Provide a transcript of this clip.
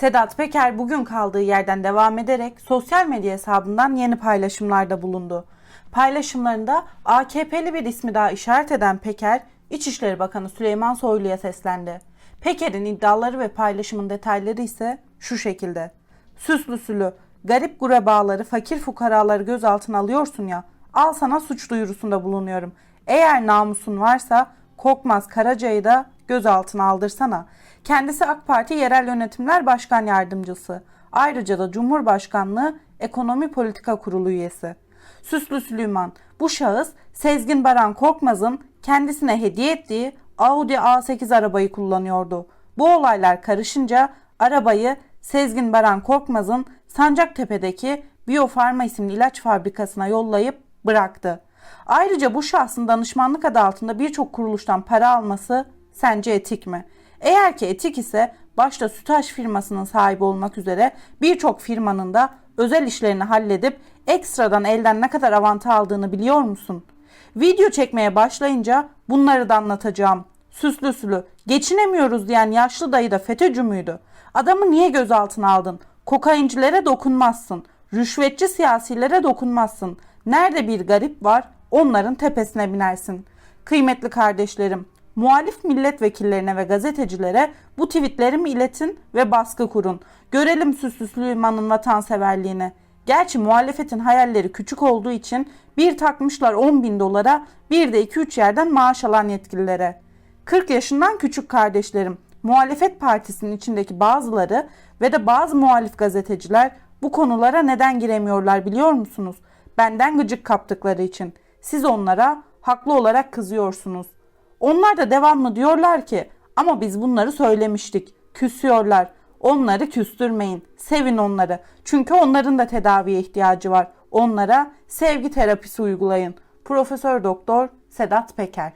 Sedat Peker bugün kaldığı yerden devam ederek sosyal medya hesabından yeni paylaşımlarda bulundu. Paylaşımlarında AKP'li bir ismi daha işaret eden Peker, İçişleri Bakanı Süleyman Soylu'ya seslendi. Peker'in iddiaları ve paylaşımın detayları ise şu şekilde. Süslüsülü, garip gurebaları, fakir fukaraları gözaltına alıyorsun ya, al sana suç duyurusunda bulunuyorum. Eğer namusun varsa Korkmaz Karaca'yı da gözaltına aldırsana. Kendisi AK Parti Yerel Yönetimler Başkan Yardımcısı. Ayrıca da Cumhurbaşkanlığı Ekonomi Politika Kurulu üyesi. Süslü Süleyman, bu şahıs Sezgin Baran Korkmaz'ın kendisine hediye ettiği Audi A8 arabayı kullanıyordu. Bu olaylar karışınca arabayı Sezgin Baran Korkmaz'ın Sancaktepe'deki Biofarma isimli ilaç fabrikasına yollayıp bıraktı. Ayrıca bu şahsın danışmanlık adı altında birçok kuruluştan para alması sence etik mi? Eğer ki etik ise başta Sütaş firmasının sahibi olmak üzere birçok firmanın da özel işlerini halledip ekstradan elden ne kadar avanta aldığını biliyor musun? Video çekmeye başlayınca bunları da anlatacağım. Süslü sülü, geçinemiyoruz diyen yaşlı dayı da FETÖ'cü müydü? Adamı niye gözaltına aldın? Kokaincilere dokunmazsın. Rüşvetçi siyasilere dokunmazsın. Nerede bir garip var onların tepesine binersin. Kıymetli kardeşlerim, muhalif milletvekillerine ve gazetecilere bu tweetlerimi iletin ve baskı kurun. Görelim Süslü Süleyman'ın vatanseverliğini. Gerçi muhalefetin hayalleri küçük olduğu için bir takmışlar 10 bin dolara bir de 2-3 yerden maaş alan yetkililere. 40 yaşından küçük kardeşlerim, muhalefet partisinin içindeki bazıları ve de bazı muhalif gazeteciler bu konulara neden giremiyorlar biliyor musunuz? Benden gıcık kaptıkları için. Siz onlara haklı olarak kızıyorsunuz. Onlar da devamlı diyorlar ki ama biz bunları söylemiştik. Küsüyorlar. Onları küstürmeyin. Sevin onları. Çünkü onların da tedaviye ihtiyacı var. Onlara sevgi terapisi uygulayın. Profesör Doktor Sedat Peker